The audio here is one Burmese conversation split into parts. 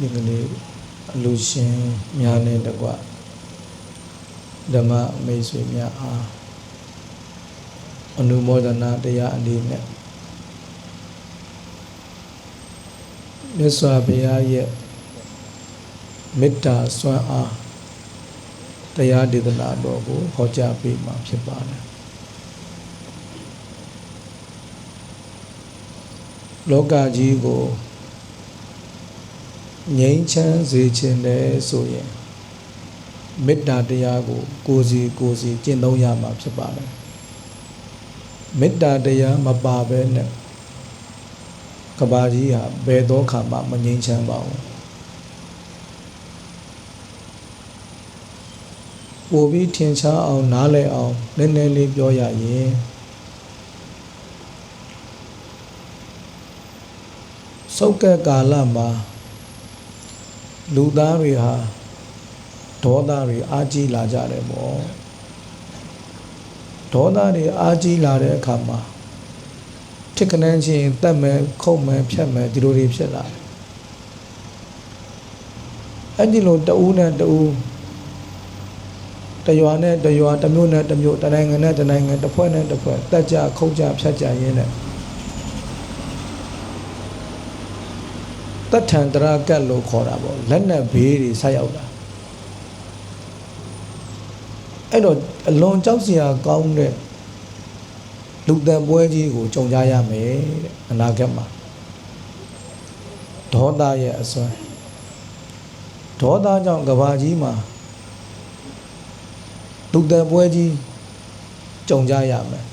ဒီကနေ့အလူရှင်များနဲ့တကွဓမ္မအမိတ်ဆွေများအားအနုမောဒနာတရားအနေနဲ့မြတ်စွာဘုရားရဲ့မေတ္တာစွမ်းအားတရားဒေသနာတော်ကိုဟောကြားပေးမှာဖြစ်ပါတယ်လောကကြီးကို ငြိမ်းချမ်းစေခြင်းလဲဆိုရင်မေတ္တာတရားကို ကိုယ်စီကိုယ်စီကျင့်သုံးရမှာဖြစ်ပါတယ်မေတ္တာတရားမပါဘဲနဲ့ကဘာကြီးဟာဘယ်တော့ခါမှမငြိမ်းချမ်းပါဘူးပို့ပြီးထင်ရှားအောင်နားလည်အောင်နည်းနည်းလေးပြောရရင်စုတ်ကဲကာလမှာ လူသားတွေဟာဒေါသတွေအာကြီးလာကြတယ်ပေါ့ဒေါသတွေအာကြီးလာတဲ့အခါမှာထစ်ကနန်းချင်းတက်မယ်ခုတ်မယ်ဖြတ်မယ်ဒီလိုတွေဖြစ်လာတယ်အဲ့ဒီလိုတဦးနဲ့တဦးတရွာနဲ့တရွာတစ်မျိုးနဲ့တစ်မျိုးတစ်နိုင်ငံနဲ့တစ်နိုင်ငံတစ်ဖွဲ့နဲ့တစ်ဖွဲ့တက်ကြခုတ်ကြဖြတ်ကြရင်းနဲ့ တထန်တရာကတ်လို့ခေါ်တာပေါ့လက်နဲ့ဘေးတွေဆက်ရောက်တာအဲ့တော့အလွန်ကြောက်စရာကောင်းတဲ့လူတန်ပွဲကြီးကိုကြုံကြရမယ်တဲ့အနာဂတ်မှာဒေါသရဲ့အစွမ်းဒေါသကြောင့်ကဘာကြီးမှာလူတန်ပွဲကြီးကြုံကြရမယ်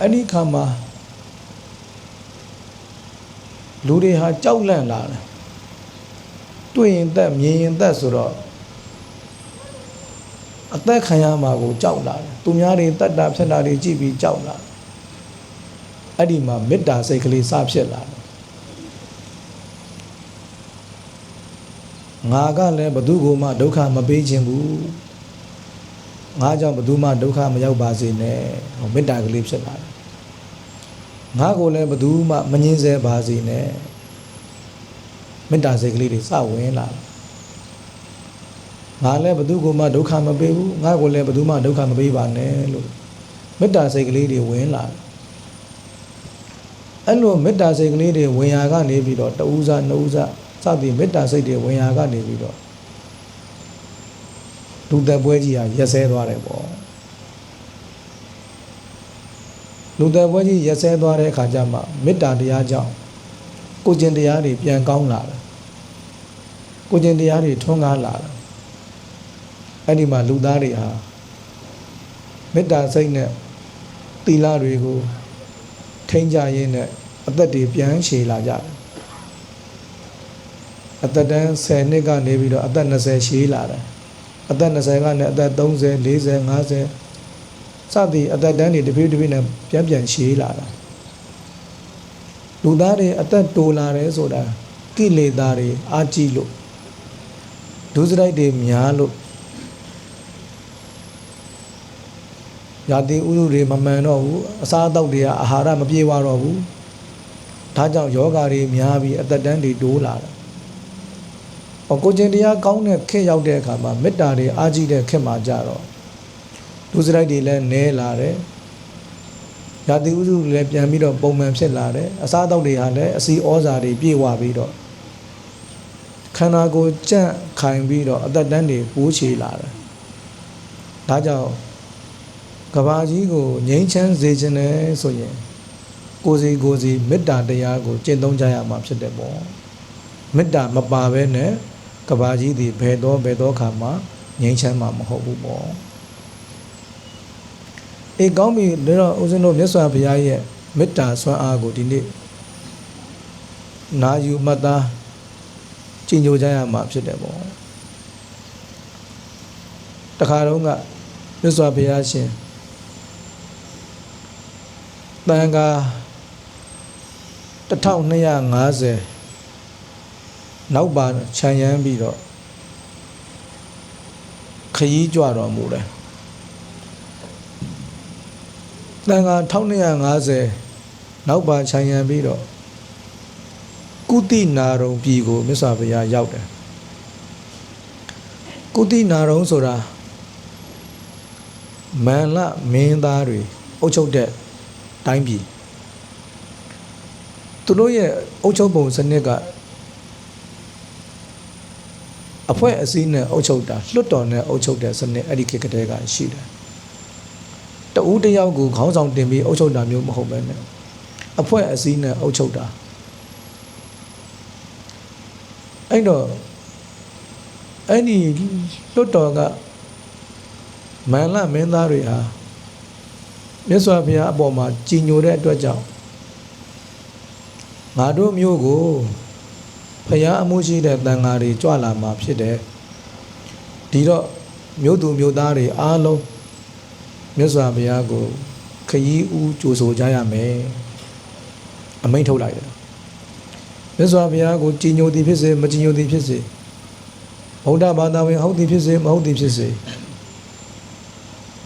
အဲ့ဒီခါမှာ လူတွေဟာကြောက်လန့်လာတယ်တွေ့ရင်တက်မြင်ရင်တက်ဆိုတော့အသက်ခံရမှာကိုကြောက်လာတယ်သူများတွေတတ်တာဖြစ်တာတွေကြည့်ပြီးကြောက်လာတယ်အဲ့ဒီမှာမေတ္တာစိတ်ကလေးစဖြစ်လာတယ်ငါကလည်းဘသူကိုမှဒုက္ခမပေးခြင်းဘူးငါကြောင့်ဘသူမှဒုက္ခမရောက်ပါစေနဲ့ဟောမေတ္တာကလေးဖြစ်လာတယ် ငါကိုလည်းဘသူမှမငြင်းဆဲပါစေနဲ့မေတ္တာစိတ်ကလေးတွေစဝင်လာတယ်ငါလည်းဘသူကမှဒုက္ခမပေးဘူးငါကိုလည်းဘသူမှဒုက္ခမပေးပါနဲ့လို့မေတ္တာစိတ်ကလေးတွေဝင်လာတယ်အဲ့လိုမေတ္တာစိတ်ကလေးတွေဝင်ရာကနေပြီးတော့တဦးစားနှစ်ဦးစားစသည်မေတ္တာစိတ်တွေဝင်ရာကနေပြီးတော့လူသက်ပွဲကြီးဟာရက်ဆဲသွားတယ်ပေါ့ လူသက်ပွဲကြီးရက်ဆဲသွားတဲ့အခါကျမှမေတ္တာတရားကြောင့်ကိုကျင်တရားတွေပြန်ကောင်းလာတယ်ကိုကျင်တရားတွေထွန်းကားလာတယ်အဲ့ဒီမှာလူသားတွေဟာမေတ္တာစိတ်နဲ့သီလတွေကိုထိန်းကြရင်းနဲ့အသက်တွေပြန်ရှည်လာကြတယ်အသက်တန်း10နှစ်ကနေပြီးတော့အသက်20ရှည်လာတယ်အသက်20ကနေအသက်30 40 50 စသည်အသက်တန်းတွေတစ်ပြေးတစ်ပြေးနဲ့ပြန်ပြန်ရှည်လာတာလူသားတွေအသက်တိုလာတယ်ဆိုတာကိလေသာတွေအာကြည့်လို့ဒုစရိုက်တွေများလို့ယာတိဥရုတွေမမှန်တော့ဘူးအစားအသောက်တွေကအာဟာရမပြေဝတော့ဘူးဒါကြောင့်ယောဂါတွေများပြီးအသက်တန်းတွေတိုးလာတာ။အော်ကိုကျင်တရားကောင်းတဲ့ခက်ရောက်တဲ့အခါမှာမေတ္တာတွေအားကြီးတဲ့ခက်မှာကြတော့ ဒုစရိုက်တွေလည်းနည်းလာတယ်။ယာတိဥရုလည်းပြန်ပြီးတော့ပုံမှန်ဖြစ်လာတယ်။အစားအသောက်တွေဟာလည်းအစီဩဇာတွေပြည့်ဝပြီးတော့ခန္ဓာကိုယ်ကြန့်ခိုင်ပြီးတော့အသက်တန်းတွေပိုးချေလာတယ်။ဒါကြောင့်ကဘာကြီးကိုငြိမ်းချမ်းစေခြင်းနဲ့ဆိုရင်ကိုယ်စီကိုယ်စီမေတ္တာတရားကိုကျင့်သုံးကြရမှာဖြစ်တယ်ပေါ့မေတ္တာမပါဘဲနဲ့ကဘာကြီးဒီဘယ်တော့ဘယ်တော့ခါမှငြိမ်းချမ်းမှာမဟုတ်ဘူးပေါ့ အေးကောင်းပြီဒါတော့ဦးဇင်းတို့မြတ်စွာဘုရားရဲ့မေတ္တာဆွမ်းအားကိုဒီနေ့နာယူမှတ်သားကျင့်ကြိုကြရမှာဖြစ်တယ်ပေါ့တခါတော့ကမြတ်စွာဘုရားရှင်တန်ခါ1250နောက်ပါခြံရမ်းပြီးတော့ခရီးကြွတော်မူတယ် တန်ခါ1250နောက်ပါခြံရမ်းပြီးတော့ခကုတိနာရုံပြည်ကိုမြတ်စွာဘုရားရောက်တယ်ကုတိနာရုံဆိုတာမန်လမင်းသားတွေအုပ်ချုပ်တဲ့တိုင်းပြည်သူတို့ရဲ့အုပ်ချုပ်ပုံစနစ်ကအဖွဲ့အစည်းနဲ့အုပ်ချုပ်တာလွတ်တော်နဲ့အုပ်ချုပ်တဲ့စနစ်အဲ့ဒီခေတ်ကတည်းကရှိတယ်တ ဦးတစ်ယောက်ကိုခေါင်းဆောင်တင်ပြီးအုပ်ချုပ်တာမျိုးမဟုတ်ပဲနဲ့အဖွဲ့အစည်းနဲ့အုပ်ချုပ်တာအဲ့တော့အဲ့ဒီလွတ်တော်ကမန်လမင်းသားတွေဟာမြတ်စွာဘုရားအပေါ်မှာကြည်ညိုတဲ့အတွက်ကြောင့်ငါတို့မျိုးကိုဖရာအမှုရှိတဲ့တန်ဃာတွေကြွလာမှာဖြစ်တယ်ဒီတော့မျိုးသူမျိုးသားတွေအားလုံး မြတ်စွာဘုရားကိုခရီးဦးကြိုဆိုကြရမယ်အမိန့်ထုတ်လိုက်တယ်မြတ်စွာဘုရားကိုကြည်ညိုသည်ဖြစ်စေမကြည်ညိုသည်ဖြစ်စေဗုဒ္ဓဘာသာဝင်ဟုတ်သည်ဖြစ်စေမဟုတ်သည်ဖြစ်စေ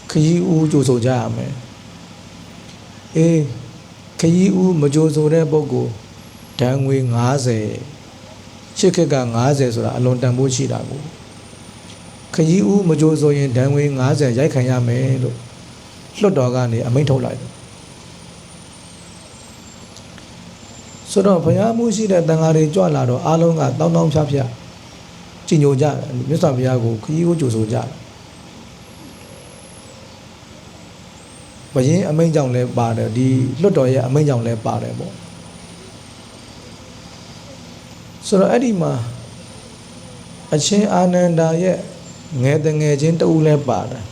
ခရီးဦးကြိုဆိုကြရမယ်အေးခရီးဦးမကြိုဆိုတဲ့ပုဂ္ဂိုလ်ဒဏ်ငွေ90ရှစ်ခက်က90ဆိုတာအလွန်တန်ဖိုးရှိတာကိုခရီးဦးမကြိုဆိုရင်ဒဏ်ငွေ90ရိုက်ခံရမယ်လို့ လွတ်တော်ကနေအမိန့်ထုတ်လိုက်တယ်ဆိုတော့ဘုရားမှုရှိတဲ့တန်ဃာတွေကြွလာတော့အားလုံးကတောင်းတောင်းဖြားဖြားကြည်ညိုကြတယ်မြတ်စွာဘုရားကိုခရီးဦးကြိုဆိုကြတယ်ဘယင်းအမိန့်ကြောင့်လည်းပါတယ်ဒီလွတ်တော်ရဲ့အမိန့်ကြောင့်လည်းပါတယ်ပေါ့ဆိုတော့အဲ့ဒီမှာအချင်းအာနန္ဒာရဲ့ငယ်တငယ်ချင်းတူလည်းပါတယ်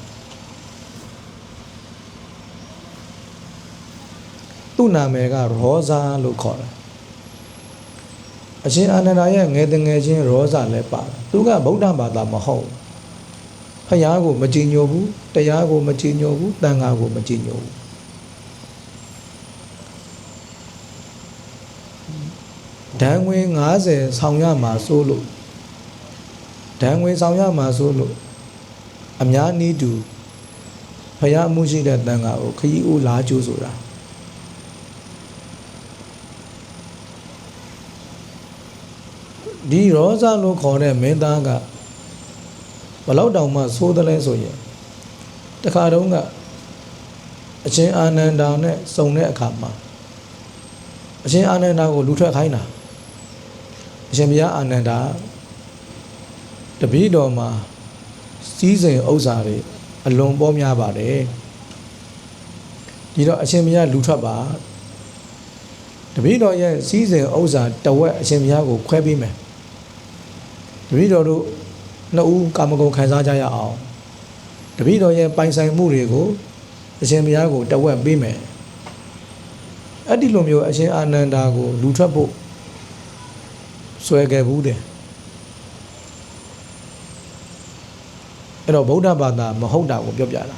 နာမည်ကရောဇာလို့ခေါ်တယ်အချင်းအာနန္ဒာရဲ့ငယ်တငယ်ချင်းရောဇာလည်းပါတယ်သူကဗုဒ္ဓဘာသာမဟုတ်ဘူးဖယားကိုမကြည်ညိုဘူးတရားကိုမကြည်ညိုဘူးတန်ခါကိုမကြည်ညိုဘူးဒဏ်ငွေ90ဆောင်ရမှာစိုးလို့ဒဏ်ငွေဆောင်ရမှာစိုးလို့အများနည်းတူဖယားမှုရှိတဲ့တန်ခါကိုခရီးဦးလာကြိုးဆိုတာ ဒီရောဇလို့ခေါ်တဲ့မင်းသားကဘလောက်တောင်မှသိုးတယ်လဲဆိုရင်တခါတုန်းကအချင်းအာနန္ဒာနဲ့စုံတဲ့အခါမှာအချင်းအာနန္ဒာကိုလူထွက်ခိုင်းတာအရှင်ဘုရားအာနန္ဒာတပည့်တော်မှာစီးစိမ်ဥစ္စာတွေအလွန်ပေါများပါတယ်ဒီတော့အရှင်ဘုရားလူထွက်ပါတပည့်တော်ရဲ့စီးစိမ်ဥစ္စာတဝက်အရှင်ဘုရားကိုခွဲပေးမယ် တပည့်တော်တို့နှစ်ဦးကာမဂုဏ်ခံစားကြရအောင်တပည့်တော်ရဲ့ပိုင်ဆိုင်မှုတွေကိုအရှင်ဘုရားကိုတဝက်ပေးမယ်အဲ့ဒီလိုမျိုးအရှင်အာနန္ဒာကိုလူထွက်ဖို့ဆွဲခဲ့ဘူးတယ်အဲ့တော့ဗုဒ္ဓဘာသာမဟုတ်တာကိုပြောပြတာ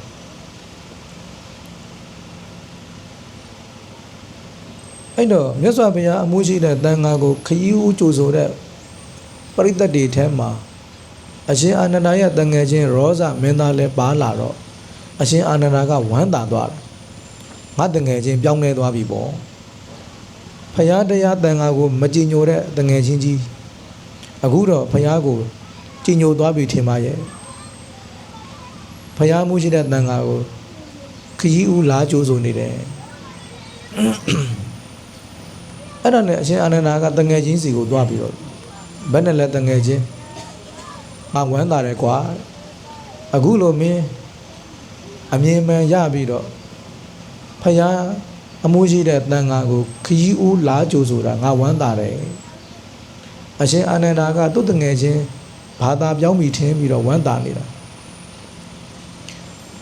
အဲ့တော့မြတ်စွာဘုရားအမှုရှိတဲ့တန်ခါကိုခရီးဦးကြိုဆိုတဲ့ ပရိသတ်တွေထဲမှာအရှင်အာနန္ဒာရဲ့တငယ်ချင်းရောဇမင်းသားလည်းပါလာတော့အရှင်အာနန္ဒာကဝမ်းသာသွားတယ်ငါတငယ်ချင်းပြောင်းလဲသွားပြီပေါ့ဖရာတရားတန်ခါကိုမကြည်ညိုတဲ့တငယ်ချင်းကြီးအခုတော့ဖရာကိုကြည်ညိုသွားပြီထင်ပါရဲ့ဖရာမှုရှိတဲ့တန်ခါကိုခကြီးဦးလာကြိုးဆိုနေတယ်အဲ့ဒါနဲ့အရှင်အာနန္ဒာကတငယ်ချင်းစီကိုသွားပြီးတော့ ဘယ်နဲ့လဲတငယ်ချင်းငါဝမ်းသာတယ်ကွာအခုလိုမင်းအမြင်မှန်ရပြီးတော့ဖယားအမှုရှိတဲ့တန်ဃာကိုခကြီးဦးလာကြိုဆိုတာငါဝမ်းသာတယ်အရှင်အာနန္ဒာကသူ့တငယ်ချင်းဘာသာပြောင်းပြီးထင်းပြီးတော့ဝမ်းသာနေတာ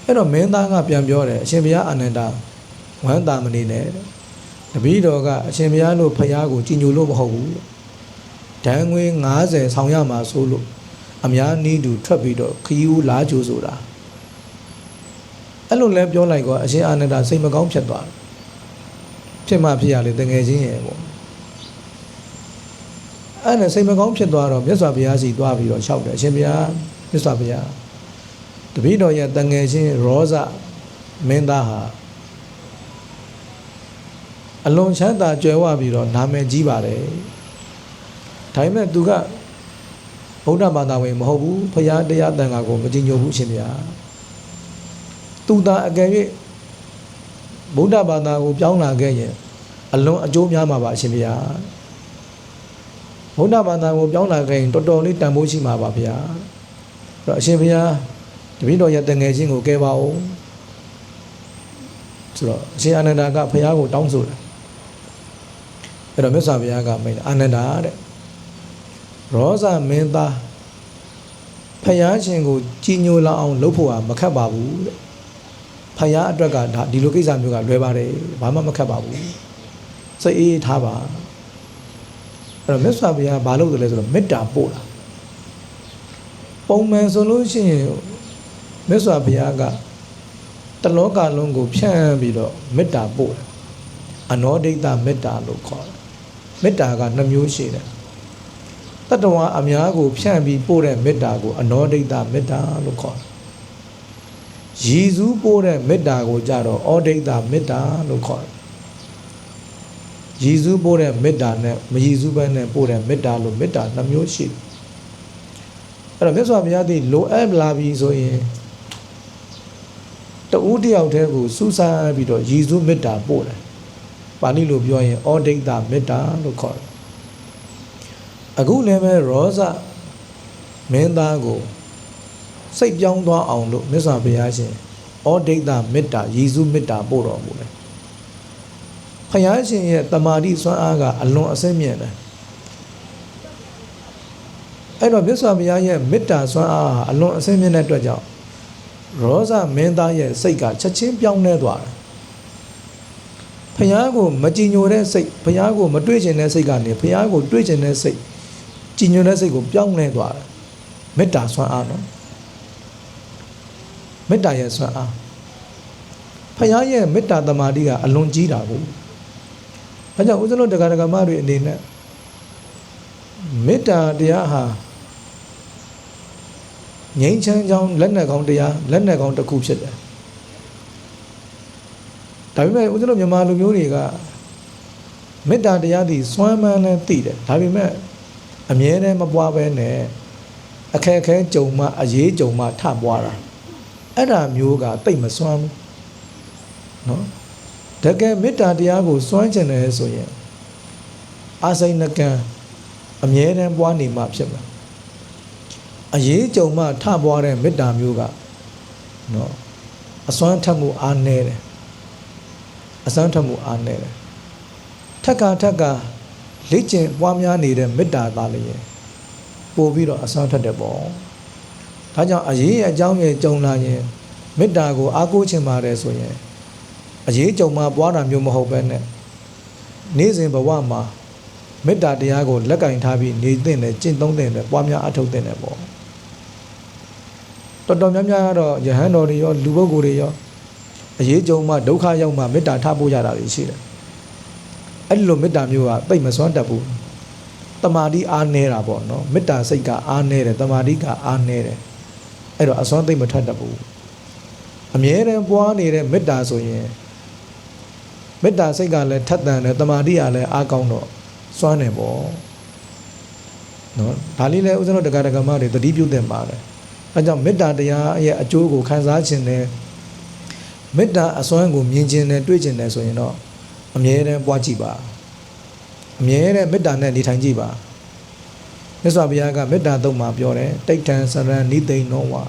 အဲ့တော့မင်းသားကပြန်ပြောတယ်အရှင်ဘုရားအာနန္ဒာဝမ်းသာမနေနဲ့တပည့်တော်ကအရှင်ဘုရားလို့ဖယားကိုကြည်ညိုလို့မဟုတ်ဘူး ဒဏ်ငွေ90ဆောင်ရမှာဆိုလို့အများနီးတူထွက်ပြီးတော့ခရီးဦးလာကြိုးဆိုတာအဲ့လိုလဲပြောလိုက်တော့အရှင်အာနန္ဒာစိတ်မကောင်းဖြစ်သွားတယ်ဖြစ်မှဖြစ်ရလေတငယ်ချင်းရဲ့ပေါ့အဲ့နဲ့စိတ်မကောင်းဖြစ်သွားတော့မြတ်စွာဘုရားစီသွားပြီးတော့လျှောက်တယ်အရှင်ဘုရားမြတ်စွာဘုရားတပည့်တော်ရဲ့တငယ်ချင်းရောဇမင်းသားဟာအလွန်ချမ်းသာကြွယ်ဝပြီးတော့နာမည်ကြီးပါတယ် ဒါပေမဲ့သူကဗုဒ္ဓဘာသာဝင်မဟုတ်ဘူးဖရာတရားတန်ခါကိုမကြည်ညိုဘူးရှင်ဗျာသူသာအကယ်၍ဗုဒ္ဓဘာသာကိုပြောင်းလာခဲ့ရင်အလွန်အကျိုးများမှာပါရှင်ဗျာဗုဒ္ဓဘာသာကိုပြောင်းလာခဲ့ရင်တော်တော်လေးတန်ဖိုးရှိမှာပါဗျာအဲ့တော့အရှင်ဘုရားတပည့်တော်ရဲ့တငယ်ချင်းကိုကဲပါဦးဆိုတော့အရှင်အာနန္ဒာကဘုရားကိုတောင်းဆိုတယ်အဲ့တော့မြတ်စွာဘုရားကမိန့်တယ်အာနန္ဒာတဲ့ ရောဇမင်းသားဖယားရှင်ကိုကြည်ညိုလာအောင်လုပ်ဖို့ဟာမခက်ပါဘူးတဲ့ဖယားအတွက်ကဒါဒီလိုကိစ္စမျိုးကလွယ်ပါတယ်ဘာမှမခက်ပါဘူးစိတ်အေးထားပါအဲ့တော့မြတ်စွာဘုရားဘာလုပ်တယ်လဲဆိုတော့မေတ္တာပို့တာပုံမှန်ဆိုလို့ရှိရင်မြတ်စွာဘုရားကတလောကလုံးကိုဖြန့်ပြီးတော့မေတ္တာပို့တယ်အနောဒိဋ္ဌမေတ္တာလို့ခေါ်တယ်မေတ္တာကနှမျိုးရှိတယ် တတ္တဝါအများကို ဖြန့်ပြီးပို့တဲ့မေတ္တာကိုအနောဒိဋ္ဌမေတ္တာလို့ခေါ်တယ်ရည်စူးပို့တဲ့မေတ္တာကိုကြတော့ဩဒိဋ္ဌမေတ္တာလို့ခေါ်တယ်ရည်စူးပို့တဲ့မေတ္တာနဲ့မရည်စူးဘဲနဲ့ပို့တဲ့မေတ္တာလို့မေတ္တာနှမျိုးရှိတယ်အဲ့တော့မြတ်စွာဘုရားသည်လိုအပ်လာပြီဆိုရင်တဦးတယောက်တည်းကိုစူးစမ်းပြီးတော့ရည်စူးမေတ္တာပို့တယ်ပါဠိလိုပြောရင်ဩဒိဋ္ဌမေတ္တာလို့ခေါ်တယ် အခုလည်းပဲရောဇမင်းသားကိုစိတ်ပြောင်းသွားအောင်လို့မြတ်စွာဘုရားရှင်ဩဒိဋ္ဌမေတ္တာရည်စူးမေတ္တာပို့တော်မူတယ်ဘုရားရှင်ရဲ့တမာတိစွမ်းအားကအလွန်အစင်းမြင့်တယ်အဲ့တော့မြတ်စွာဘုရားရဲ့မေတ္တာစွမ်းအားဟာအလွန်အစင်းမြင့်တဲ့အတွက်ကြောင့်ရောဇမင်းသားရဲ့စိတ်ကချက်ချင်းပြောင်းလဲသွားတယ်ဖះကိုမကြည်ညိုတဲ့စိတ်ဖះကိုမတွေးကျင်တဲ့စိတ်ကနေဖះကိုတွေးကျင်တဲ့စိတ် ကြည်ညိုတဲ့စိတ်ကိုပြောင်းလဲသွားတယ်မေတ္တာစွမ်းအားနော်မေတ္တာရဲ့စွမ်းအားဖះရဲ့မေတ္တာတမာတိကအလွန်ကြီးတာကိုဒါကြောင့်ဦးဇင်းတို့တရားဓမ္မတွေအနေနဲ့မေတ္တာတရားဟာငြိမ်းချမ်းကြောင်းလက်နက်ကောင်းတရားလက်နက်ကောင်းတစ်ခုဖြစ်တယ်ဒါပေမဲ့ဦးဇင်းတို့မြန်မာလူမျိုးတွေကမေတ္တာတရားသည်စွမ်းမှန်းနဲ့သိတယ်ဒါပေမဲ့ အမြဲတမ်းမပွားဘဲနဲ့အခက်အခဲကြုံမှအရေးကြုံမှထပွားတာအဲ့ဒါမျိုးကတိတ်မစွမ်းဘူးနော်တကယ်မေတ္တာတရားကိုစွမ်းကျင်တယ်ဆိုရင်အာစိဏကံအမြဲတမ်းပွားနေမှဖြစ်မှာအရေးကြုံမှထပွားတဲ့မေတ္တာမျိုးကနော်အစွမ်းထက်မှုအားနည်းတယ်အစွမ်းထက်မှုအားနည်းတယ်ထက်ကထက်က လေ့ကျင့်ပွားများနေတဲ့မေတ္တာသားလေးရဲ့ပို့ပြီးတော့အစွမ်းထက်တယ်ပေါ့ဒါကြောင့်အရေးအကြောင်းရဲ့ကြုံလာရင်မေတ္တာကိုအားကိုးချင်ပါတယ်ဆိုရင်အရေးကြုံမှပွားတာမျိုးမဟုတ်ပဲနဲ့နေ့စဉ်ဘဝမှာမေတ္တာတရားကိုလက်ကင်ထားပြီးနေသင့်တယ်ကျင့်သုံးသင့်တယ်ပွားများအထောက်သင့်တယ်ပေါ့တော်တော်များများကတော့ယဟန်တော်တွေရောလူပုဂ္ဂိုလ်တွေရောအရေးကြုံမှဒုက္ခရောက်မှမေတ္တာထားဖို့ရတာတွေရှိတယ် အဲ့လိုမေတ္တာမျိုးကတိတ်မစွမ်းတတ်ဘူးတမာတိအားနေတာပေါ့နော်မေတ္တာစိတ်ကအားနေတယ်တမာတိကအားနေတယ်အဲ့တော့အစွမ်းသိမ့်မထက်တတ်ဘူးအမြဲတမ်းပွားနေတဲ့မေတ္တာဆိုရင်မေတ္တာစိတ်ကလည်းထက်သန်တယ်တမာတိကလည်းအားကောင်းတော့စွမ်းတယ်ပေါ့နော်ဒါလေးလည်းဥစ္စရတက္ကရာကမတွေတတိပြုတ်တင်ပါတယ်အဲကြောင့်မေတ္တာတရားရဲ့အကျိုးကိုခံစားခြင်းနဲ့မေတ္တာအစွမ်းကိုမြင်ခြင်းနဲ့တွေ့ခြင်းနဲ့ဆိုရင်တော့ အမြဲတမ်းပွားကြည့်ပါအမြဲတမ်းမေတ္တာနဲ့နေထိုင်ကြည့်ပါမြတ်စွာဘုရားကမေတ္တာသုံးပါပြောတယ်တိဋ္ဌံစရဏနိသိဏောဝါ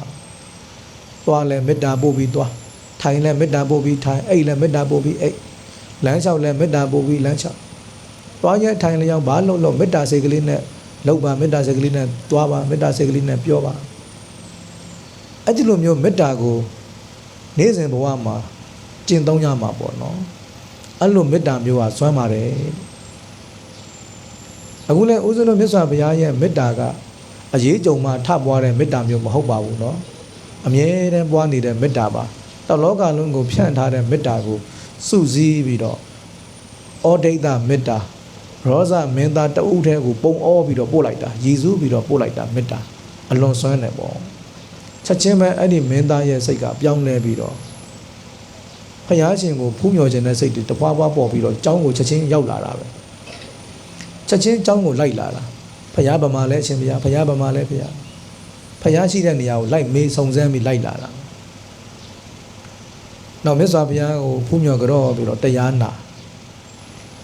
သွားလဲမေတ္တာပို့ပြီးသွားထိုင်လဲမေတ္တာပို့ပြီးထိုင်အိတ်လဲမေတ္တာပို့ပြီးအိတ်လမ်းလျှောက်လဲမေတ္တာပို့ပြီးလမ်းလျှောက်သွားရဲထိုင်လျောက်ဘာလို့လို့မေတ္တာစိတ်ကလေးနဲ့လောက်ပါမေတ္တာစိတ်ကလေးနဲ့သွားပါမေတ္တာစိတ်ကလေးနဲ့ပြောပါအဲ့ဒီလိုမျိုးမေတ္တာကို နေ့စဉ်ဘဝမှာကျင့်သုံးရမှာပေါ့နော် အဲ့လိုမေတ္တာမျိုးဟာစွမ်းပါတယ်အခုလဲဦးဇင်းတို့မြတ်စွာဘုရားရဲ့မေတ္တာကအရေးကြုံမှထပွားတဲ့မေတ္တာမျိုးမဟုတ်ပါဘူးเนาะအမြဲတမ်းပွားနေတဲ့မေတ္တာပါတလောကလုံးကိုဖြန့်ထားတဲ့မေတ္တာကိုစုစည်းပြီးတော့ဩဒိဋ္ဌမေတ္တာရောဇမင်းသားတဦးတည်းကိုပုံအောပြီးတော့ပို့လိုက်တာရည်စူးပြီးတော့ပို့လိုက်တာမေတ္တာအလွန်ဆွမ်းတယ်ပေါ့ချက်ချင်းပဲအဲ့ဒီမင်းသားရဲ့စိတ်ကပြောင်းလဲပြီးတော့ ဖျားရှင်ကိုဖူးမြော်ခြင်းတဲ့စိတ်တွေတပွားပွားပေါ်ပြီးတော့ចောင်းကိုချက်ချင်းရောက်လာတာပဲချက်ချင်းចောင်းကိုလိုက်လာတာဖျားဗမာလဲအရှင်ဘုရားဖျားဗမာလဲဖျားဖျားရှိတဲ့နေရာကိုလိုက်မေးစုံစမ်းပြီးလိုက်လာတာနောက်မြတ်စွာဘုရားကိုဖူးမြော်ကြတော့ပြီးတော့တရားနာ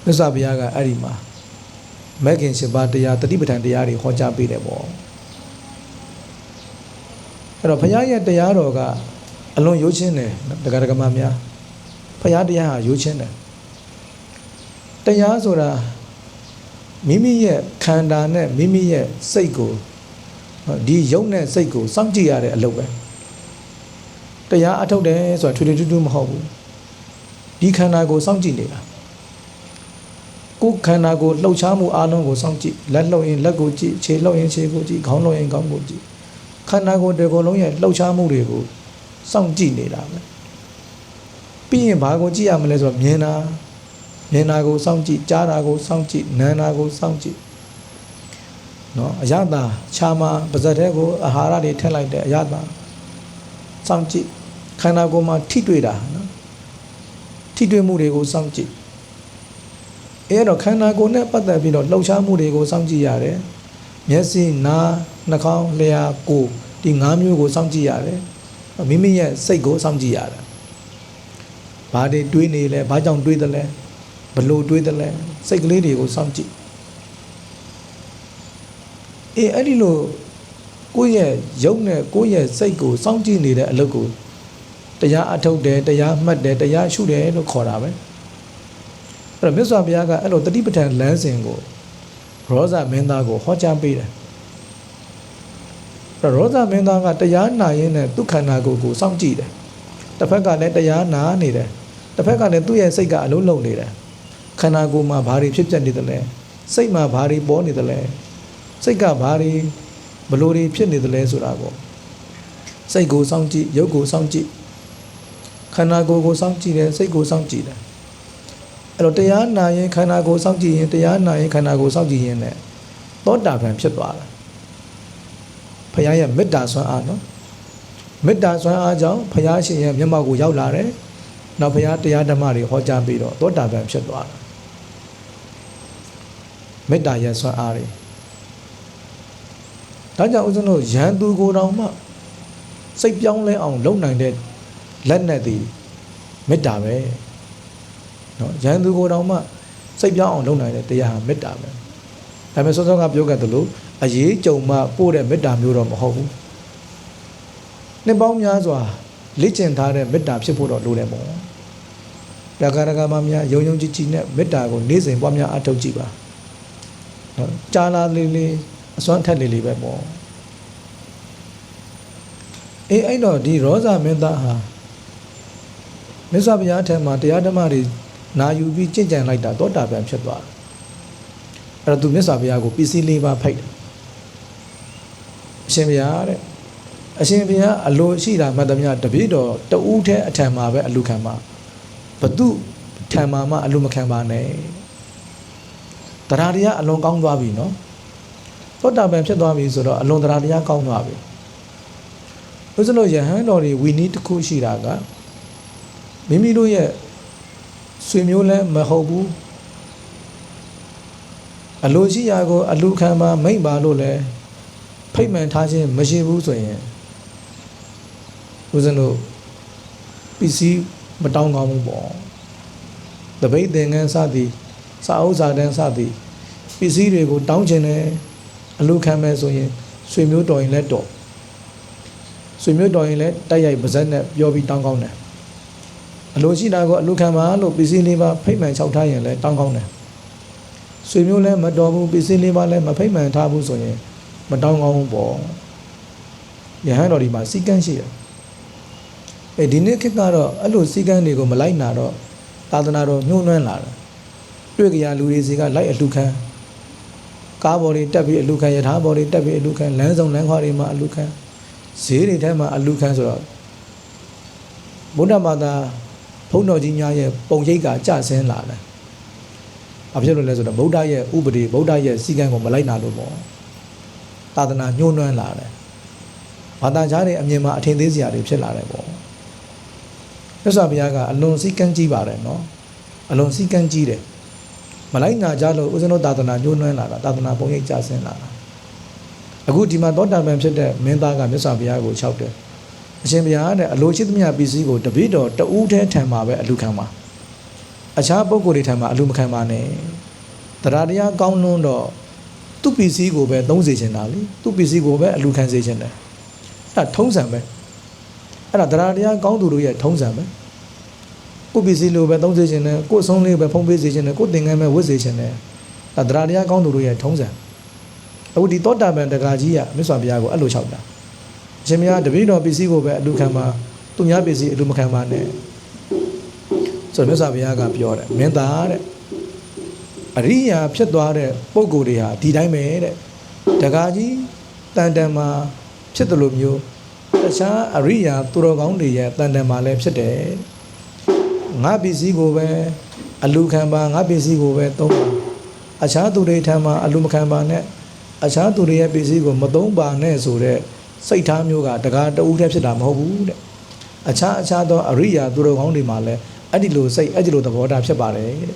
မြတ်စွာဘုရားကအဲ့ဒီမှာမဂ်ခင်ရှင်ပါတရားတတိပဋ္ဌာန်တရားတွေဟောကြားပေးတယ်ပေါ့အဲ့တော့ဘုရားရဲ့တရားတော်ကအလွန်ရိုးချင်းတယ်တရားဓမ္မများ ဘုရားတရားဟာရိုးချင်းတယ်တရားဆိုတာမိမိရဲ့ခန္ဓာနဲ့မိမိရဲ့စိတ်ကိုဒီယုံနဲ့စိတ်ကိုစောင့်ကြည့်ရတဲ့အလုပ်ပဲတရားအထုတ်တယ်ဆိုတာထွေထွေထူးထူးမဟုတ်ဘူးဒီခန္ဓာကိုစောင့်ကြည့်နေတာကိုယ်ခန္ဓာကိုလှုပ်ရှားမှုအလုံးကိုစောင့်ကြည့်လက်လှုပ်ရင်လက်ကိုကြည့်ခြေလှုပ်ရင်ခြေကိုကြည့်ခေါင်းလှုပ်ရင်ခေါင်းကိုကြည့်ခန္ဓာကိုယ်တစ်ကိုယ်လုံးရဲ့လှုပ်ရှားမှုတွေကိုစောင့်ကြည့်နေတာပဲ ပြီးရင်ဘာကိုကြည့်ရမလဲဆိုတော့မြင်တာမြင်တာကိုစောင့်ကြည့်ကြားတာကိုစောင့်ကြည့်နားတာကိုစောင့်ကြည့်နော်အရသာခြားမှာပါဇက်တဲ့ကိုအာဟာရတွေထည့်လိုက်တဲ့အရသာစောင့်ကြည့်ခန္ဓာကိုယ်မှာထိတွေ့တာနော်ထိတွေ့မှုတွေကိုစောင့်ကြည့်အဲတော့ခန္ဓာကိုယ်နဲ့ပတ်သက်ပြီးတော့လှုပ်ရှားမှုတွေကိုစောင့်ကြည့်ရတယ်မျက်စိနားနှာခေါင်းလျှာကိုယ်ဒီ၅မျိုးကိုစောင့်ကြည့်ရတယ်မိမိရဲ့စိတ်ကိုစောင့်ကြည့်ရတယ် ဘာတွေတွေးနေလဲဘာကြောင့်တွေးတယ်လဲဘလို့တွေးတယ်လဲစိတ်ကလေးတွေကိုစောင့်ကြည့်အေးအဲ့ဒီလိုကိုယ့်ရဲ့ယုံနဲ့ကိုယ့်ရဲ့စိတ်ကိုစောင့်ကြည့်နေတဲ့အလုပ်ကိုတရားအထုတ်တယ်တရားမှတ်တယ်တရားရှုတယ်လို့ခေါ်တာပဲအဲ့တော့မြတ်စွာဘုရားကအဲ့လိုတတိပဋ္ဌာန်လမ်းစဉ်ကိုရောဇမင်းသားကိုဟောကြားပေးတယ်အဲ့တော့ရောဇမင်းသားကတရားနာရင်းနဲ့ဒုက္ခနာကိုယ်ကိုစောင့်ကြည့်တယ်တစ်ဖက်ကလည်းတရားနာနေတယ် တစ်ဖက်ကလည်းသူ့ရဲ့စိတ်ကအလုံးလုံးနေတယ်ခန္ဓာကိုယ်မှာဘာတွေဖြစ်ပျက်နေသလဲစိတ်မှာဘာတွေပေါ်နေသလဲစိတ်ကဘာတွေဘလို့တွေဖြစ်နေသလဲဆိုတာကိုစိတ်ကိုစောင့်ကြည့်ရုပ်ကိုစောင့်ကြည့်ခန္ဓာကိုယ်ကိုစောင့်ကြည့်တယ်စိတ်ကိုစောင့်ကြည့်တယ်အဲ့တော့တရားနာရင်ခန္ဓာကိုယ်စောင့်ကြည့်ရင်တရားနာရင်ခန္ဓာကိုယ်စောင့်ကြည့်ရင်လည်းသောတာပန်ဖြစ်သွားတယ်ဘုရားရဲ့မေတ္တာဆွမ်းအားနော်မေတ္တာဆွမ်းအားကြောင့်ဘုရားရှင်ရဲ့မျက်မှောက်ကိုရောက်လာတယ် နောက်ဘုရားတရားဓမ္မတွေဟောကြားပြီးတော့သောတာပန်ဖြစ်သွားတာမေတ္တာရဲ့ဆွမ်းအားတွေဒါကြောင့်ဦးဇင်းတို့ရန်သူကိုယ်တော်မှစိတ်ပြောင်းလဲအောင်လုပ်နိုင်တဲ့လက်နက်တွေမေတ္တာပဲနော်ရန်သူကိုယ်တော်မှစိတ်ပြောင်းအောင်လုပ်နိုင်တဲ့တရားဟာမေတ္တာပဲဒါပေမဲ့စောစောကပြောခဲ့သလိုအရေးကြုံမှပို့တဲ့မေတ္တာမျိုးတော့မဟုတ်ဘူးနှစ်ပေါင်းများစွာ လေ့ကျင့်ထားတဲ့မေတ္တာဖြစ်ဖို့တော့လိုတယ်ပေါ့ပြကာရကမများယုံယုံကြည်ကြည်နဲ့မေတ္တာကိုနေ့စဉ်ပွားများအထောက်ကြည့်ပါနော်ကြာလာလေးလေးအစွမ်းထက်လေးလေးပဲပေါ့အေးအဲ့တော့ဒီရောဇမင်းသားဟာမြတ်စွာဘုရားအထက်မှာတရားဓမ္မတွေနာယူပြီးကြင်ကြံလိုက်တာသောတာပန်ဖြစ်သွားတယ်အဲ့တော့သူမြတ်စွာဘုရားကိုပစ္စည်းလေးပါဖိုက်တယ်အရှင်ဘုရားတဲ့ အရှင်ဘုရားအလိုရှိတာမှတ်သမျှတပည့်တော်တဦးတည်းအထံမှာပဲအလူခံပါဘသူထံမှာမှအလူမခံပါနဲ့တရားတရားအလွန်ကောင်းသွားပြီနော်သောတာပန်ဖြစ်သွားပြီဆိုတော့အလွန်တရားတရားကောင်းသွားပြီဘုရားလို့ယဟန်တော်တွေဝီနီးတစ်ခုရှိတာကမိမိတို့ရဲ့ဆွေမျိုးလည်းမဟုတ်ဘူးအလိုရှိရာကိုအလူခံမှာမိမ့်ပါလို့လည်းဖိတ်မှန်ထားခြင်းမရှိဘူးဆိုရင် ဦးဇင်းတို့ပစ္စည်းမတောင်းကောင်းဘူးပေါ့တပိတ်သင်္ကန်းစသည်စာအုပ်စာတန်းစသည်ပစ္စည်းတွေကိုတောင်းချင်တယ်အလူခံမဲ့ဆိုရင်ဆွေမျိုးတော်ရင်လည်းတော်ဆွေမျိုးတော်ရင်လည်းတိုက်ရိုက်ပါဇက်နဲ့ပြောပြီးတောင်းကောင်းတယ်အလိုရှိတာကိုအလူခံပါလို့ပစ္စည်းလေးပါဖိတ်မှန်ချောက်ထားရင်လည်းတောင်းကောင်းတယ်ဆွေမျိုးလည်းမတော်ဘူးပစ္စည်းလေးပါလည်းမဖိတ်မှန်ထားဘူးဆိုရင်မတောင်းကောင်းဘူးပေါ့ယဟန်တော်ဒီမှာစီကန်းရှိတယ် အဲဒီနေ့ခေတ်ကတော့အဲ့လိုစီကန်းတွေကိုမလိုက်နာတော့သာသနာတော်ညှိုးနှွမ်းလာတယ်တွေ့ကြရလူတွေစီကလိုက်အလူခံကားပေါ်တွေတက်ပြီးအလူခံယထာပေါ်တွေတက်ပြီးအလူခံလမ်းဆောင်လမ်းခွာတွေမှာအလူခံဈေးတွေထဲမှာအလူခံဆိုတော့ဗုဒ္ဓဘာသာဘုန်းတော်ကြီးများရဲ့ပုံရိပ်ကကြဆင်းလာတယ်။အဖြစ်လို့လဲဆိုတော့ဗုဒ္ဓရဲ့ဥပဒေဗုဒ္ဓရဲ့စီကံကိုမလိုက်နာလို့ပေါ့။သာသနာညှိုးနွမ်းလာတယ်။ဘာသာကြားတွေအမြင်မှာအထင်သေးစရာတွေဖြစ်လာတယ်ပေါ့။ မြတ်စွာဘုရားကအလွန်စီကံကြီးပါတယ်နော်။အလွန်စီကံကြီးတယ်။မလိုက်နာကြလို့ဦးဇင်းတို့သာသနာညှိုးနွမ်းလာတာသာသနာပုံရိပ်ကြဆင်းလာတာ။အခုဒီမှာသောတာပန်ဖြစ်တဲ့မင်းသားကမြတ်စွာဘုရားကို၆တယ်အရှင်ဘုရားတဲ့အလိုရှိသမျှပစ္စည်းကိုတပိတော်တဦးတည်းထံမှာပဲအလူခံပါအခြားပုဂ္ဂိုလ်တွေထံမှာအလူမခံပါနဲ့တရားတရားကောင်းလွန်းတော့သူ့ပစ္စည်းကိုပဲသုံးစေချင်တာလေသူ့ပစ္စည်းကိုပဲအလူခံစေချင်တယ်အဲ့ဒါထုံးစံပဲ အဲ့ဒါတရားတရားကောင်းသူတို့ရဲ့ထုံးစံပဲကိုယ့်ပစ္စည်းလိုပဲသုံးစေချင်တယ်ကိုယ့်အဆုံးလေးပဲဖုံးပေးစေချင်တယ်ကိုယ့်သင်္ကန်းပဲဝတ်စေချင်တယ်အဲ့ဒါတရားတရားကောင်းသူတို့ရဲ့ထုံးစံအခုဒီသောတာပန်တက္ကကြီးကမြတ်စွာဘုရားကိုအဲ့လိုလျှောက်တာအရှင်ဘုရားတပည့်တော်ပစ္စည်းကိုပဲအလူခံပါသူများပစ္စည်းအလူမခံပါနဲ့ဆိုတော့မြတ်စွာဘုရားကပြောတယ်မင်းသားတဲ့အရိယာဖြစ်သွားတဲ့ပုံကိုယ်တွေဟာဒီတိုင်းပဲတဲ့တက္ကကြီးတန်တန်မှာဖြစ်တယ်လို့မျိုး တခြားအရိယာသူတော်ကောင်းတွေရဲ့တန်တန်မှာလည်းဖြစ်တယ်ငါပစ္စည်းကိုပဲအလူခံပါငါပစ္စည်းကိုပဲသုံးပါအခြားသူတွေထံမှာအလူမခံပါနဲ့အခြားသူတွေရဲ့ပစ္စည်းကိုမသုံးပါနဲ့ဆိုတဲ့စိတ်ထားမျိုးကတကားတဦးတည်းဖြစ်တာမဟုတ်ဘူးတဲ့အခြားအခြားသောအရိယာသူတော်ကောင်းတွေမှာလည်းအဲ့ဒီလိုစိတ်အဲ့ဒီလိုသဘောထားဖြစ်ပါတယ်တဲ့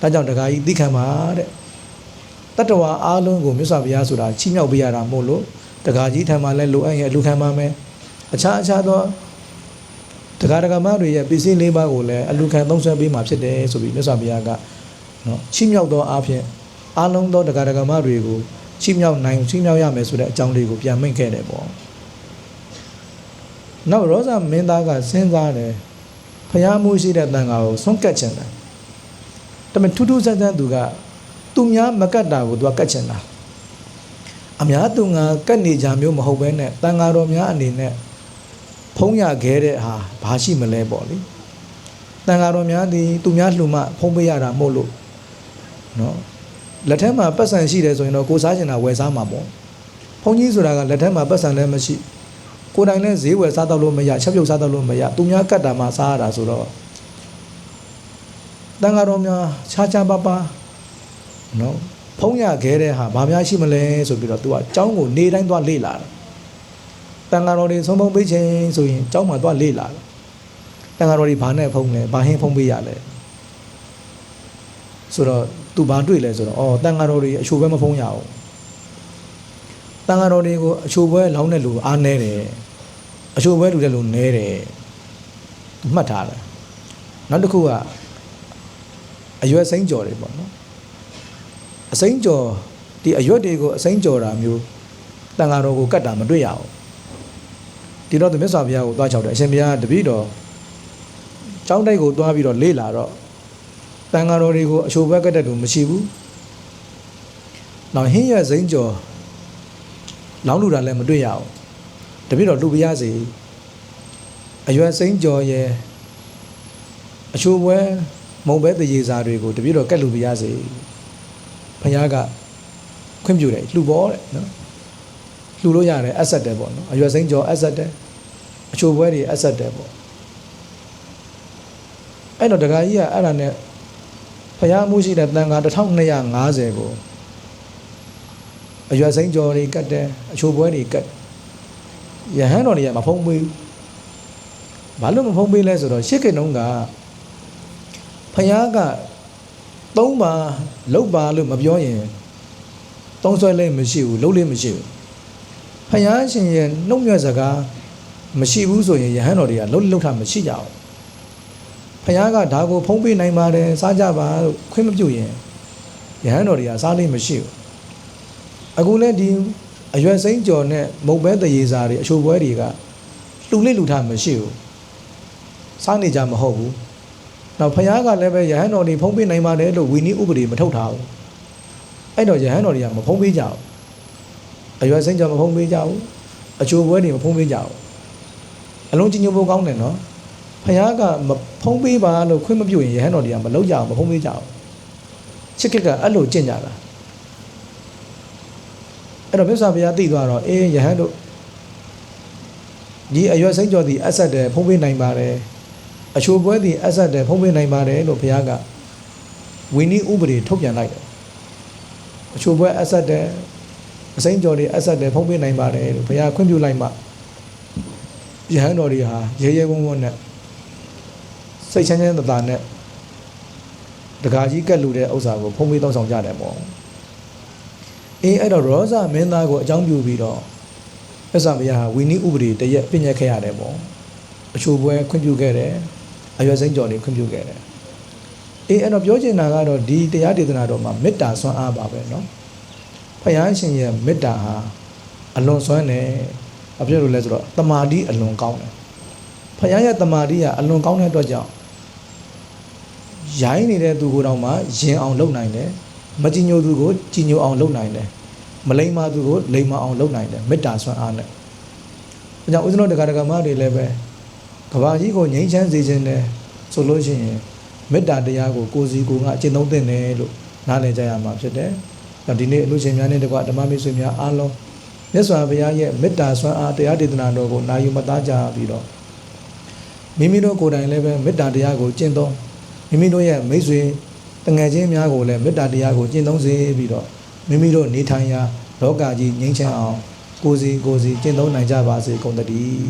ဒါကြောင့်တကားကြီးသိခံပါတဲ့တတ္တဝါအားလုံးကိုမြတ်စွာဘုရားဆိုတာချီးမြှောက်ပေးရတာမို့လို့တကားကြီးထံမှာလည်းလိုအပ်ရင်အလူခံပါမယ် အခြားအခြားသောတကားတကားမတွေရဲ့ပစ္စည်းလေးပါးကိုလည်းအလူခံသုံးဆွဲပေးမှာဖြစ်တယ်ဆိုပြီးမြတ်စွာဘုရားကနော်ချီးမြှောက်သောအားဖြင့်အားလုံးသောတကားတကားမတွေကိုချီးမြှောက်နိုင်ချီးမြှောက်ရမယ်ဆိုတဲ့အကြောင်းလေးကိုပြန်မိတ်ခဲ့တယ်ပေါ့နောက်ရောဇမင်းသားကစဉ်းစားတယ်ဖျားမှုရှိတဲ့တန်ခါကိုဆွန့်ကတ်ချင်တယ်ဒါပေမဲ့ထူးထူးဆန်းဆန်းသူကသူများမကတ်တာကိုသူကကတ်ချင်တာအများသူငါကတ်နေကြမျိုးမဟုတ်ဘဲနဲ့တန်ခါတော်များအနေနဲ့ ဖုံးရခဲတဲ့ဟာဘာရှိမလဲပေါ့လေတန်ခါတော်များသည်သူများလှူမှဖုံးပေးရတာမဟုတ်လို့နော်လက်ထက်မှာပတ်စံရှိတယ်ဆိုရင်တော့ကိုစားချင်တာဝယ်စားမှာပေါ့ဘုန်းကြီးဆိုတာကလက်ထက်မှာပတ်စံလည်းမရှိကိုယ်တိုင်လည်းဈေးဝယ်စားတော့လို့မရချက်ပြုတ်စားတော့လို့မရသူများကတ်တာမှစားရတာဆိုတော့တန်ဃာတော်များခြားခြားပါပါနော်ဖုံးရခဲတဲ့ဟာဘာများရှိမလဲဆိုပြီးတော့သူကကျောင်းကိုနေတိုင်းသွားလေ့လာတယ် တန်ဃာတော်တွေဆုံးဖုံးပေးခြင်းဆိုရင်ကျောင်းမှာသွားလေ့လာတယ်တန်ဃာတော်တွေဘာနဲ့ဖုံးလဲဘာဟင်းဖုံးပေးရလဲဆိုတော့သူဘာတွေ့လဲဆိုတော့အော်တန်ဃာတော်တွေအချိုးပဲမဖုံးရအောင်တန်ဃာတော်တွေကိုအချိုးပွဲလောင်းတဲ့လူအားနေတယ်အချိုးပွဲလူတဲ့လူနဲတယ်မှတ်ထားတယ်နောက်တစ်ခုကအရွက်စိမ့်ကြော်တွေပေါ့နော်အစိမ့်ကြော်ဒီအရွက်တွေကိုအစိမ့်ကြော်တာမျိုးတန်ဃာတော်ကိုကတ်တာမတွေ့ရအောင် ဒီတော့သမစ္ဆာဘုရားကိုသွားချောက်တယ်အရှင်ဘုရားတပည့်တော်ကျောင်းတိုက်ကိုသွားပြီးတော့လေ့လာတော့တန်ဃာတော်တွေကိုအချိုးဘက်ကတက်တူမရှိဘူး။နောက်ဟင်းရစိမ့်ကျော်လောင်းလူတာလည်းမတွေ့ရအောင်။တပြည့်တော့လူပြရစီအရွယ်စိမ့်ကျော်ရဲ့အချိုးပွဲမုံပဲတရေစာတွေကိုတပြည့်တော့ကက်လူပြရစီ။ဘုရားကခွင့်ပြုတယ်လှူပေါ်တဲ့နော်။လှူလို့ရတယ်အဆက်တယ်ပေါ့နော်။အရွယ်စိမ့်ကျော်အဆက်တယ်။ အချိုးပွဲတွေအဆက်တယ်ပေါ့။အဲ့တော့ဒကာကြီးကအဲ့ဒါနဲ့ဖျားမှုရှိတဲ့တန်ခါ1250ကိုအရွယ်စိမ့်ကျော်တွေကတ်တယ်အချိုးပွဲတွေကတ်ရဟန်းတော်တွေကမဖုံးပေးဘူးဘာလို့မဖုံးပေးလဲဆိုတော့ရှစ်ခေတ်တုန်းကဖျားကသုံးပါလောက်ပါလို့မပြောရင်သုံးဆွဲလေးမရှိဘူးလုံးလေးမရှိဘူးဖျားရှင်ရဲ့နှုတ်မြတ်စကား မရှိဘူးဆိုရင်ယဟန်တော်တွေကလုံးလုံးထားမရှိကြဘူးဖခင်ကဒါကိုဖုံးပေးနိုင်ပါတယ်စားကြပါလို့ခွင့်မပြုရင်ယဟန်တော်တွေကစားလိမ့်မရှိဘူးအခုလဲဒီအရွယ်စိမ့်ကြော်နဲ့မုတ်ပဲတရေစာတွေအချိုပွဲတွေကလှူလိလှူထားမရှိဘူးစားနေကြမဟုတ်ဘူးနောက်ဖခင်ကလည်းပဲယဟန်တော်တွေဖုံးပေးနိုင်ပါတယ်လို့ဝီနီဥပဒေမထုတ်ထားဘူးအဲ့တော့ယဟန်တော်တွေကမဖုံးပေးကြဘူးအရွယ်စိမ့်ကြော်မဖုံးပေးကြဘူးအချိုပွဲတွေမဖုံးပေးကြဘူး အလုံးကြီးညိုဖို့ကောင်းတယ်နော်ဖခင်ကမဖုံးပေးပါလို့ခွင့်မပြုရင်ရဟန်းတော်တွေကမလုပ်ကြအောင်မဖုံးပေးကြအောင်ချစ်ကက်ကအဲ့လိုကြင့်ကြတာအဲ့တော့မြတ်စွာဘုရားသိသွားတော့အေးရဟန်းတို့ဒီအရွယ်စိမ့်ကျော်သည်အဆက်တယ်ဖုံးပေးနိုင်ပါတယ်အချိုပွဲသည်အဆက်တယ်ဖုံးပေးနိုင်ပါတယ်လို့ဘုရားကဝိနည်းဥပဒေထုတ်ပြန်လိုက်တယ်အချိုပွဲအဆက်တယ်အစိမ့်ကျော်တွေအဆက်တယ်ဖုံးပေးနိုင်ပါတယ်လို့ဘုရားခွင့်ပြုလိုက်မှ ယဟန်တော်တွေဟာရဲရဲဝံ့ဝံ့နဲ့စိတ်ချမ်းချမ်းသာသာနဲ့တကာကြီးကက်လူတဲ့ဥစ္စာကိုဖုံးပေးသုံးဆောင်ကြတယ်ပေါ့ အေးအဲ့တော့ရောဇမင်းသားကိုအကြောင်းပြုပြီးတော့မြတ်စွာဘုရားဟာဝီနိဥပဒေတရက်ပြည့်ညက်ခဲ့ရတယ်ပေါ့အချိုပွဲခွင့်ပြုခဲ့တယ်အရွယ်စိမ့်ကြော်တွေခွင့်ပြုခဲ့တယ်အေးအဲ့တော့ပြောချင်တာကတော့ဒီတရားဒေသနာတော်မှာမေတ္တာဆွမ်းအားပါပဲเนาะဘုရားရှင်ရဲ့မေတ္တာဟာအလွန်ဆွမ်းတယ် ဘာဖြစ်လို့လဲဆိုတော့တမာတိအလွန်ကောင်းတယ်ဘုရားရဲ့တမာတိကအလွန်ကောင်းတဲ့အတွက်ကြောင့်ရိုင်းနေတဲ့သူကိုယ်တော်မှရင်အောင်လုပ်နိုင်တယ်မကြည်ညိုသူကိုကြည်ညိုအောင်လုပ်နိုင်တယ်မလိမ္မာသူကိုလိမ္မာအောင်လုပ်နိုင်တယ်မေတ္တာဆွမ်းအားနဲ့အဲကြောင့်ဦးဇင်းတို့တရားဓမ္မတွေလည်းပဲကဘာကြီးကိုငြိမ်းချမ်းစေခြင်းနဲ့ဆိုလို့ရှိရင်မေတ္တာတရားကိုကိုယ်စီကိုယ်ကအကျင့်သုံးသင့်တယ်လို့နားလည်ကြရမှာဖြစ်တယ်။ဒါဒီနေ့အလို့ရှင်များနဲ့တကွဓမ္မမိတ်ဆွေများအားလုံး မြတ်စွာဘုရားရဲ့မေတ္တာဆွမ်းအားတရားဒေသနာတော်ကိုနာယူမသားကြပြီးတော့မိမိတို့ကိုယ်တိုင်လည်းပဲမေတ္တာတရားကိုကျင့်သုံးမိမိတို့ရဲ့မိတ်ဆွေတငယ်ချင်းများကိုလည်းမေတ္တာတရားကိုကျင့်သုံးစေပြီးတော့မိမိတို့နေထိုင်ရာလောကကြီးငြိမ်းချမ်းအောင်ကိုယ်စီကိုယ်စီကျင့်သုံးနိုင်ကြပါစေကုန်သတည်း